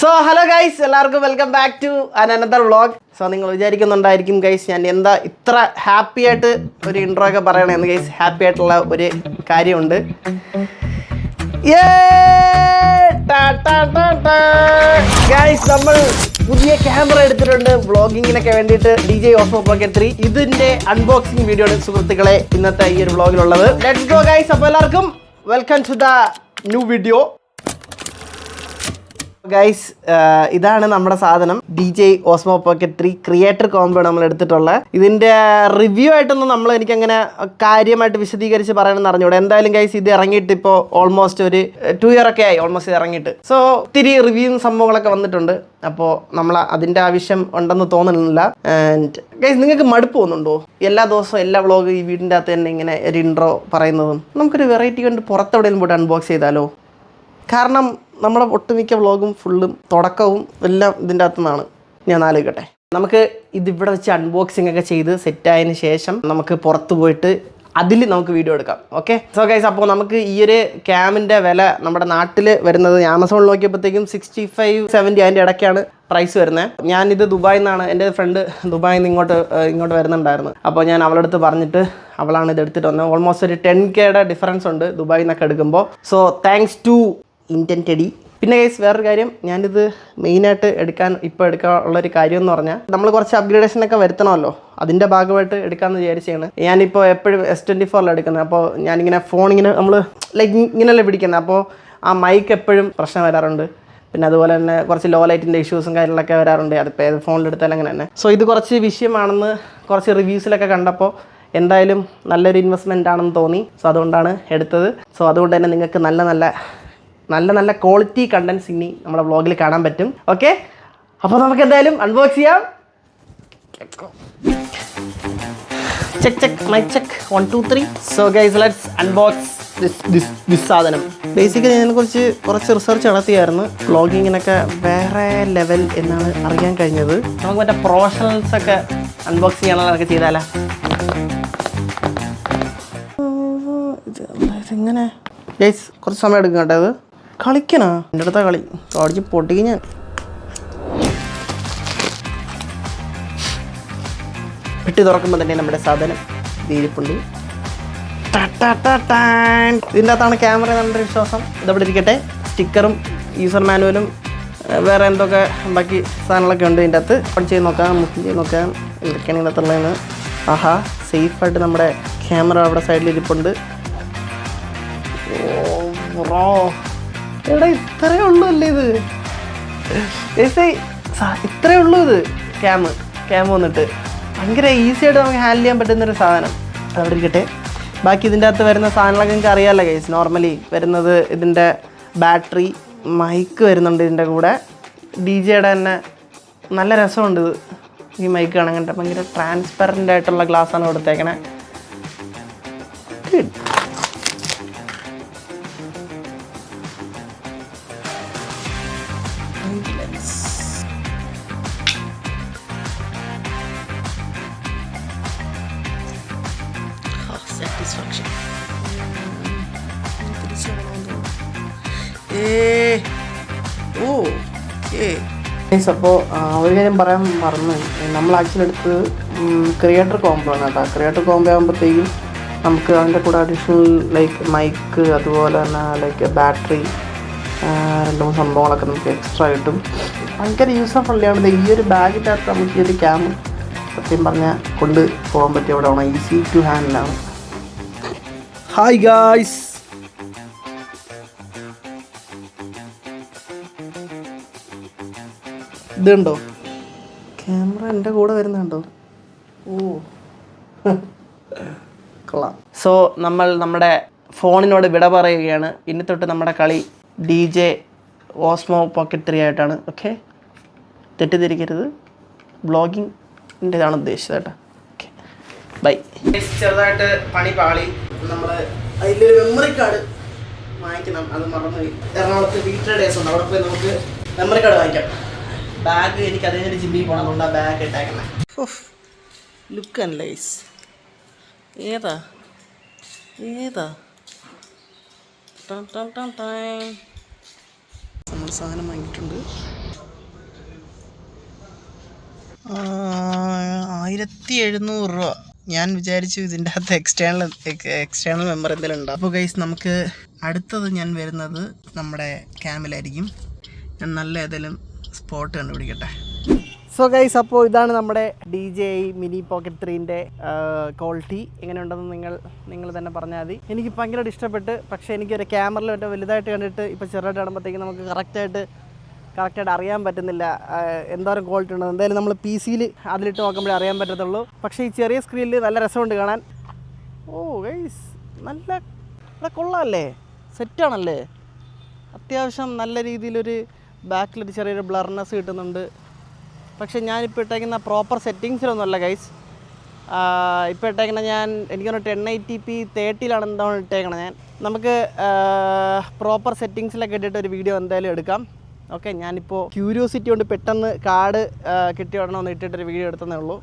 So hello guys എല്ലാവർക്കും welcome back to Anantar vlog so നിങ്ങൾ വിചാരിക്കുന്നുണ്ടായിരിക്കും ഗൈസ് ഞാൻ എന്താ ഇത്ര ഹാപ്പി ആയിട്ട് ഒരു ഇൻട്രോ ഒക്കെ പറയണമെന്ന് ഗൈസ് ഹാപ്പി ആയിട്ടുള്ള ഒരു കാര്യമുണ്ട്. ഗൈസ് നമ്മൾ പുതിയ ക്യാമറ എടുത്തിട്ടുണ്ട് വ്ളോഗിങ്ങിനൊക്കെ വേണ്ടിയിട്ട് D J of pocket three ഇതിന്റെ അൺബോക്സിംഗ് വീഡിയോ ആണ് സുഹൃത്തുക്കളെ ഇന്നത്തെ ഈ ഒരു വ്ളോഗിലുള്ളത് ലെറ്റ്സ് ഗോ ഗൈസ് അപ്പോൾ എല്ലാവർക്കും welcome to the new video guys ഇതാണ് നമ്മുടെ സാധനം. D J Osmo pocket three creator combo നമ്മൾ എടുത്തിട്ടുള്ളത് ഇതിന്റെ റിവ്യൂ ആയിട്ടൊന്നും നമ്മൾ എനിക്ക് അങ്ങനെ കാര്യമായിട്ട് വിശദീകരിച്ച് പറയണമെന്ന് അറിഞ്ഞൂടെ. എന്തായാലും ഗൈസ് ഇത് ഇറങ്ങിയിട്ട് ഇപ്പോൾ ഓൾമോസ്റ്റ് ഒരു ടു ഇയർ ഒക്കെ ആയി. ഓൾമോസ്റ്റ് ഇത് ഇറങ്ങിയിട്ട്. സോ ഒത്തിരി റിവ്യൂ സംഭവങ്ങളൊക്കെ വന്നിട്ടുണ്ട്. അപ്പോൾ നമ്മൾ അതിന്റെ ആവശ്യം ഉണ്ടെന്ന് തോന്നുന്നില്ല ആൻഡ് ഗൈസ് നിങ്ങൾക്ക് മടുപ്പ് തോന്നുന്നുണ്ടോ? എല്ലാ ദിവസവും എല്ലാ വ്ളോഗും ഈ വീടിന്റെ അകത്ത് തന്നെ ഇങ്ങനെ ഒരു ഇൻട്രോ പറയുന്നതും. നമുക്കൊരു വെറൈറ്റി കണ്ട് പുറത്തെവിടെയും പോയിട്ട് അൺബോക്സ് ചെയ്താലോ? കാരണം നമ്മുടെ ഒട്ടുമിക്ക വ്ളോഗും ഫുള്ളും തുടക്കവും എല്ലാം ഇതിന്റെ അകത്തു നിന്നാണ് ഞാൻ ആലോചിക്കട്ടെ. നമുക്ക് ഇതിവിടെ വെച്ച് അൺബോക്സിംഗ് ഒക്കെ ചെയ്ത് സെറ്റായതിനു ശേഷം നമുക്ക് പുറത്തു പോയിട്ട് അതിൽ നമുക്ക് വീഡിയോ എടുക്കാം. ഓക്കെ സോ ഗൈസ് അപ്പോൾ നമുക്ക് ഈ ഒരു ക്യാമിന്റെ വില നമ്മുടെ നാട്ടിൽ വരുന്നത് ആമസോണിൽ നോക്കിയപ്പോഴത്തേക്കും സിക്സ്റ്റി ഫൈവ് സെവന്റി അതിന്റെ ഇടയ്ക്കാണ് പ്രൈസ് വരുന്നത് ഞാനിത് ദുബായിൽ നിന്നാണ് എന്റെ ഫ്രണ്ട് ദുബായിൽ നിന്ന് ഇങ്ങോട്ട് ഇങ്ങോട്ട് വരുന്നുണ്ടായിരുന്നു. അപ്പോൾ ഞാൻ അവളുടെ അടുത്ത് പറഞ്ഞിട്ട് അവളാണ് ഇത് എടുത്തിട്ട് വന്നത്. ഓൾമോസ്റ്റ് ഒരു ടെൻ കെയുടെ ഡിഫറൻസ് ഉണ്ട് ദുബായിൽ നിന്നൊക്കെ എടുക്കുമ്പോൾ സോ താങ്ക്സ് ടു ടെഡി. പിന്നെ കേസ് വേറൊരു കാര്യം ഞാനിത് മെയിനായിട്ട് എടുക്കാൻ ഇപ്പോൾ എടുക്കാനുള്ള ഒരു കാര്യം എന്ന് പറഞ്ഞാൽ നമ്മൾ കുറച്ച് അപ്ഗ്രേഡേഷനൊക്കെ വരുത്തണമല്ലോ. അതിന്റെ ഭാഗമായിട്ട് എടുക്കാമെന്ന് വിചാരിച്ചാണ്. ഞാനിപ്പോൾ എപ്പോഴും എസ് ട്വന്റി ഫോറിലാണ് എടുക്കുന്നത് അപ്പോൾ ഞാനിങ്ങനെ ഫോൺ ഇങ്ങനെ നമ്മൾ ലൈക്ക് ഇങ്ങനെയല്ലേ പിടിക്കുന്നത് അപ്പോൾ ആ മൈക്ക് എപ്പോഴും പ്രശ്നം വരാറുണ്ട്. പിന്നെ അതുപോലെ തന്നെ കുറച്ച് ലോ ലൈറ്റിന്റെ ഇഷ്യൂസും കാര്യങ്ങളൊക്കെ വരാറുണ്ട്. അതിപ്പോൾ ഏത് ഫോണിലെടുത്താലും അങ്ങനെ തന്നെ. സോ ഇത് കുറച്ച് വിഷയമാണെന്ന് കുറച്ച് റിവ്യൂസിലൊക്കെ കണ്ടപ്പോൾ എന്തായാലും നല്ലൊരു ഇൻവെസ്റ്റ്മെന്റ് ആണെന്ന് തോന്നി. സോ അതുകൊണ്ടാണ് എടുത്തത്. സോ അതുകൊണ്ട് തന്നെ നിങ്ങൾക്ക് നല്ല നല്ല നല്ല നല്ല ക്വാളിറ്റി കണ്ടൻസ് ഇനി നമ്മുടെ വ്ളോഗിൽ കാണാൻ പറ്റും. ഓക്കെ അപ്പോൾ നമുക്ക് എന്തായാലും അൺബോക്സ് ചെയ്യാം check check my check one two three so guys let's unbox this സാധനം. ബേസിക്കലി ഞാൻ കുറച്ച് റിസർച്ച് നടത്തിയായിരുന്നു. വ്ളോഗിങ്ങിനൊക്കെ വേറെ ലെവൽ എന്നാണ് അറിയാൻ കഴിഞ്ഞത്. നമുക്ക് മറ്റേ പ്രൊഫഷണൽസ് ഒക്കെ അൺബോക്സ് ചെയ്യാനുള്ളതൊക്കെ ചെയ്താലാ? ഇതെങ്ങനെ ഗൈസ് കുറച്ച് സമയം എടുക്കും കേട്ടോ ഇത്. കളിക്കണോ? എന്റെ അടുത്ത കളി. അടിച്ച് പൊട്ടിക്കും ഞാൻ. പെട്ടി തുറക്കുമ്പോൾ തന്നെ നമ്മുടെ സാധനം ദീരിപ്പുണ്ട് ഇതിന്റെ അകത്താണ് ക്യാമറ എന്നുള്ള വിശ്വാസം. ഇതവിടെ ഇരിക്കട്ടെ. സ്റ്റിക്കറും യൂസർ മാനുവലും വേറെ എന്തൊക്കെ ബാക്കി സാധനങ്ങളൊക്കെ ഉണ്ട് ഇതിന്റെ അകത്ത്. ഓൺ ചെയ്ത് നോക്കാം മുക്കിൻ ചെയ്ത് നോക്കാം. എന്തൊക്കെയാണ് ഇതിനകത്തുള്ളതെന്ന് ആഹാ സേഫായിട്ട് നമ്മുടെ ക്യാമറ അവിടെ സൈഡിൽ ഇരിപ്പുണ്ട്. ഓ എടാ ഇത്രയേ ഉള്ളൂ അല്ലേ ഇത്? ഇത്രയേ ഉള്ളൂ ഇത്. ക്യാമ് ക്യാമ് വന്നിട്ട്. ഭയങ്കര ഈസി ആയിട്ട് നമുക്ക് ഹാൻഡിൽ ചെയ്യാൻ പറ്റുന്ന ഒരു സാധനം അവിടെ ഇരിക്കട്ടെ. ബാക്കി ഇതിന്റെ അകത്ത് വരുന്ന സാധനങ്ങളൊക്കെ നിങ്ങൾക്ക് അറിയാമല്ലോ കേസ് നോർമലി വരുന്നത് ഇതിന്റെ ബാറ്ററി മൈക്ക് വരുന്നുണ്ട് ഇതിന്റെ കൂടെ. ഡി ജെയുടെ തന്നെ നല്ല രസമുണ്ട് ഇത്. ഈ മൈക്ക് കാണാൻ ഭയങ്കര ട്രാൻസ്പെറന്റ് ആയിട്ടുള്ള ഗ്ലാസ്സാണ് കൊടുത്തേക്കണേ. Good. satisfaction. ഓ അപ്പോൾ ഒരു കാര്യം പറയാൻ മറന്നു. നമ്മൾ ആക്ച്വലി എടുത്ത് ക്രിയേറ്റർ കോംബോ ആണ് കേട്ടോ. ക്രിയേറ്റർ കോംബോ ആകുമ്പോഴത്തേക്കും നമുക്ക് അതിന്റെ കൂടെ അഡീഷണൽ ലൈക്ക് മൈക്ക് അതുപോലെ തന്നെ ലൈക്ക് ബാറ്ററി രണ്ട് മൂന്ന് സംഭവങ്ങളൊക്കെ നമുക്ക് എക്സ്ട്രാ കിട്ടും ഭയങ്കര യൂസർ ഫ്രണ്ട്ലിയാണ് ഈ ഒരു ബാഗിന്റെ അകത്ത് നമുക്ക് ഈ ഒരു ക്യാമ് സത്യം പറഞ്ഞാൽ കൊണ്ട് പോകാൻ പറ്റിയ അവിടെ ആണ്? ഈസി ടു ഹാൻഡിലാണ് ഹായ് ഗായ്സ് ഇതുണ്ടോ? ക്യാമറ എന്റെ കൂടെ വരുന്നുണ്ടോ? ഓ. കൊള്ളാം. സോ നമ്മൾ നമ്മുടെ ഫോണിനോട് വിട പറയുകയാണ്. ഇനി തൊട്ട് നമ്മുടെ കളി D J Osmo pocket three ആയിട്ടാണ് ഓക്കെ? തെറ്റിദ്ധരിക്കരുത്. ബ്ലോഗിങ്ങിന്റെതാണ് ഉദ്ദേശിച്ചത് കേട്ടോ. ഓക്കെ. ബൈ. ചെറുതായിട്ട് പണി പാളി. നമ്മൾ അതിലൊരു മെമ്മറി കാർഡ് വാങ്ങിക്കണം. അത് മറന്നുപോയി എറണാകുളത്ത് വീട്ടിലെ ഡേസ് ഉണ്ട്. അവിടെ പോയി നമുക്ക് മെമ്മറി കാർഡ് വാങ്ങിക്കാം. ബാഗ് എനിക്ക് അതേ ജിമ്മിൽ പോകണം അതുകൊണ്ട് ആ ബാഗ് ഇട്ടേക്കണേ ലുക്ക് ആൻഡ് ലൈസ് ഏതാ? ഏതാ? നമ്മൾ സാധനം വാങ്ങിയിട്ടുണ്ട്. ആയിരത്തി എഴുന്നൂറ് രൂപ. ഞാൻ വിചാരിച്ചു ഇതിന്റെ അകത്ത് എക്സ്റ്റേണൽ എക്സ്റ്റേണൽ മെമ്പർ എന്തെങ്കിലും ഉണ്ടോ. അപ്പോൾ ഗൈസ് നമുക്ക് അടുത്തത് ഞാൻ വരുന്നത് നമ്മുടെ ക്യാമ്പിലായിരിക്കും ഞാൻ നല്ല ഏതെങ്കിലും സ്പോട്ട് കണ്ടുപിടിക്കട്ടെ. സോ ഗൈസ് അപ്പോൾ ഇതാണ് നമ്മുടെ D J I mini pocket ത്രീന്റെ quality എങ്ങനെയുണ്ടെന്ന് നിങ്ങൾ നിങ്ങൾ തന്നെ പറഞ്ഞാൽ മതി. എനിക്ക് ഭയങ്കരമായിട്ട് ഇഷ്ടപ്പെട്ട് പക്ഷേ എനിക്കൊരു ക്യാമറയിൽ മറ്റേ വലുതായിട്ട് കണ്ടിട്ട് ഇപ്പോൾ ചെറുതായിട്ട് കാണുമ്പോഴത്തേക്ക് നമുക്ക് കറക്റ്റായിട്ട് കറക്റ്റായിട്ട് അറിയാൻ പറ്റുന്നില്ല. എന്തോരം ക്വാളിറ്റി ഉണ്ടെന്ന്. എന്തായാലും നമ്മൾ പി സിയിൽ അതിലിട്ട് നോക്കുമ്പോഴേ അറിയാൻ പറ്റത്തുള്ളൂ. പക്ഷേ ഈ ചെറിയ സ്ക്രീനിൽ നല്ല രസമുണ്ട് കാണാൻ. ഓ ഗൈസ് നല്ല ഇവിടെ കൊള്ളാമല്ലേ സെറ്റാണല്ലേ അത്യാവശ്യം നല്ല രീതിയിലൊരു ബാക്കിലൊരു ചെറിയൊരു ബ്ലർനെസ് കിട്ടുന്നുണ്ട്. പക്ഷേ ഞാനിപ്പോൾ ഇട്ടേക്കുന്ന പ്രോപ്പർ സെറ്റിങ്സിലൊന്നുമല്ല ഗൈസ് ഇപ്പോൾ ഇട്ടേക്കണ ഞാൻ എനിക്കൊന്ന് ടെൻ എയ്റ്റി പി തേർട്ടിയിലാണ് എന്താണ് ഇട്ടേക്കണത് ഞാൻ. നമുക്ക് പ്രോപ്പർ സെറ്റിങ്സിലൊക്കെ ഇട്ടിട്ട് ഒരു വീഡിയോ എന്തായാലും എടുക്കാം. ഓക്കെ ഞാനിപ്പോൾ ക്യൂരിയോസിറ്റി കൊണ്ട് പെട്ടെന്ന് കാർഡ് കിട്ടിയ ഉടനെ ഒന്ന് ഇട്ടിട്ടൊരു വീഡിയോ എടുത്തതേ ഉള്ളൂ.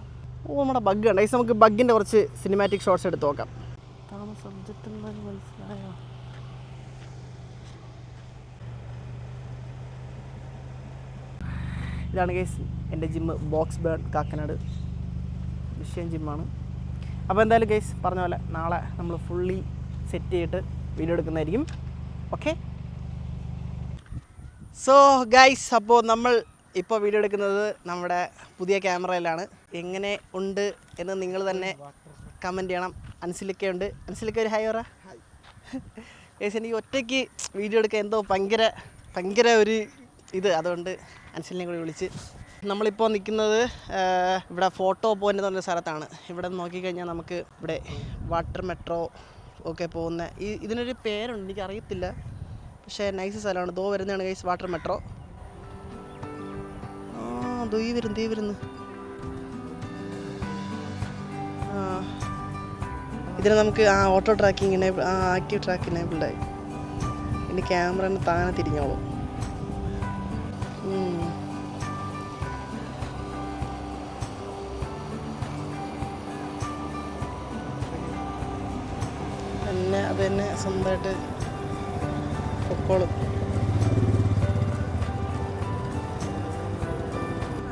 ഓ നമ്മുടെ ബഗ് ഉണ്ട് ഗൈസ് നമുക്ക് ബഗ്ഗിന്റെ കുറച്ച് സിനിമാറ്റിക് ഷോർട്സ് എടുത്ത് നോക്കാം. ഇതാണ് സബ്ജക്റ്റ് മനസ്സിലായോ? ഇതാണ് കേസ് എന്റെ ജിമ്മ് ബോക്സ് ബേൺ കാക്കനാട് വിഷയം ജിമ്മാണ് അപ്പോൾ എന്തായാലും ഗൈസ് പറഞ്ഞ പോലെ നാളെ നമ്മൾ ഫുള്ളി സെറ്റ് ചെയ്തിട്ട് വീഡിയോ എടുക്കുന്നതായിരിക്കും. ഓക്കെ സോ ഗൈസ് അപ്പോൾ നമ്മൾ ഇപ്പോൾ വീഡിയോ എടുക്കുന്നത് നമ്മുടെ പുതിയ ക്യാമറയിലാണ്. എങ്ങനെ ഉണ്ട് എന്ന് നിങ്ങൾ തന്നെ കമന്റ് ചെയ്യണം. അൻസിലിക്ക ഉണ്ട്. അൻസിലിക്ക ഒരു ഹായ് പറ. ഗൈസ് എനിക്ക് ഒറ്റയ്ക്ക് വീഡിയോ എടുക്കാൻ എന്തോ ഭയങ്കര ഭയങ്കര ഒരു ഇത്. അതുകൊണ്ട് അൻസിലിനെ കൂടി വിളിച്ച് നമ്മളിപ്പോൾ നിൽക്കുന്നത് ഇവിടെ ഫോട്ടോ പോയിന്റ് എന്ന് പറഞ്ഞ സ്ഥലത്താണ്. ഇവിടെ നോക്കിക്കഴിഞ്ഞാൽ നമുക്ക് ഇവിടെ വാട്ടർ മെട്രോ ഒക്കെ പോകുന്ന ഈ ഇതിനൊരു പേരുണ്ട് എനിക്കറിയത്തില്ല. പക്ഷേ നൈസ് സ്ഥലമാണ്. ദോ വരുന്നതാണ് ഗൈസ് വാട്ടർ മെട്രോ. ആ ദോ ഈ വരുന്നു ദീ വരുന്നു. ആ ഇതിന് നമുക്ക് ആ ഓട്ടോ ആ ആക്റ്റീവ് ട്രാക്ക് എനേബിൾഡായി ഇനി ക്യാമറ താനെ തിരിഞ്ഞോളും. തന്നെ സ്വന്തമായിട്ട് പൊക്കോളും.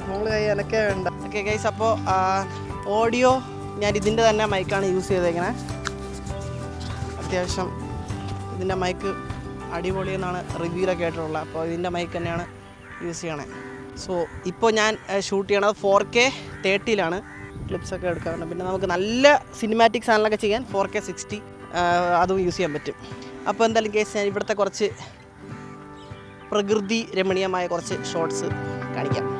നമ്മൾ കൈ അനക്കേ വേണ്ട. ഓക്കെ ഗൈസ് അപ്പോൾ ഓഡിയോ ഞാൻ ഇതിന്റെ തന്നെ മൈക്കാണ് യൂസ് ചെയ്തേക്കണേ. അത്യാവശ്യം ഇതിന്റെ മൈക്ക് അടിപൊളി എന്നാണ് റിവ്യൂലൊക്കെ ആയിട്ടുള്ളത്. അപ്പോൾ ഇതിന്റെ മൈക്ക് തന്നെയാണ് യൂസ് ചെയ്യണേ. സോ ഇപ്പോൾ ഞാൻ ഷൂട്ട് ചെയ്യണത് ഫോർ കെ തേർട്ടിയിലാണ് ക്ലിപ്സൊക്കെ എടുക്കാറുണ്ട്. പിന്നെ നമുക്ക് നല്ല സിനിമാറ്റിക് സാധനങ്ങളൊക്കെ ചെയ്യാൻ ഫോർ കെ സിക്സ്റ്റി അതും യൂസ് ചെയ്യാൻ പറ്റും. അപ്പോൾ എന്തായാലും കേസ് ഞാൻ ഇവിടുത്തെ കുറച്ച് പ്രകൃതി രമണീയമായ കുറച്ച് ഷോർട്സ് കാണിക്കാം.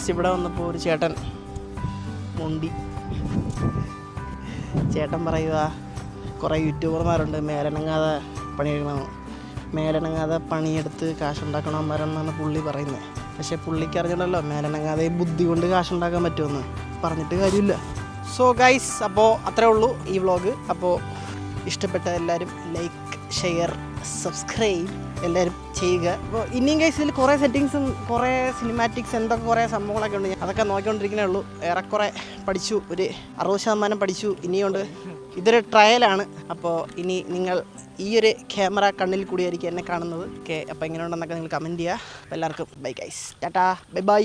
കേസ് ഇവിടെ വന്നപ്പോൾ ഒരു ചേട്ടൻ മുണ്ടി. ചേട്ടൻ പറയുക കുറേ യൂട്യൂബർമാരുണ്ട് മേലനങ്ങാതെ പണിയെടുക്കണം. മേലനങ്ങാതെ പണിയെടുത്ത് കാശുണ്ടാക്കണമാരെന്നാണ് പുള്ളി പറയുന്നത് പക്ഷേ പുള്ളിക്ക് അറിഞ്ഞിട്ടല്ലോ മേലനങ്ങാതെ ബുദ്ധി കൊണ്ട് കാശുണ്ടാക്കാൻ പറ്റുമെന്ന്. പറഞ്ഞിട്ട് കാര്യമില്ല. സോ ഗൈസ് അപ്പോൾ അത്രേ ഉള്ളൂ ഈ വ്ളോഗ് അപ്പോൾ ഇഷ്ടപ്പെട്ട എല്ലാവരും ലൈക്ക് ഷെയർ സബ്സ്ക്രൈബ് എല്ലാവരും ചെയ്യുക. അപ്പോൾ ഇനിയും കേസിൽ കുറേ സെറ്റിങ്സും കുറേ സിനിമാറ്റിക്സ് എന്തൊക്കെ കുറേ സംഭവങ്ങളൊക്കെ ഉണ്ട്. അതൊക്കെ നോക്കിക്കൊണ്ടിരിക്കുന്നേ ഉള്ളൂ. ഏറെക്കുറെ പഠിച്ചു ഒരു അറുപത് ശതമാനം പഠിച്ചു ഇനിയുണ്ട് ഇതൊരു ട്രയലാണ് അപ്പോൾ ഇനി നിങ്ങൾ ഈ ഒരു ക്യാമറ കണ്ണിൽ കൂടിയായിരിക്കും എന്നെ കാണുന്നത്. ഓക്കെ അപ്പോൾ എങ്ങനെയുണ്ടെന്നൊക്കെ നിങ്ങൾ കമന്റ് ചെയ്യുക. അപ്പോൾ എല്ലാവർക്കും bye guys tata bye bye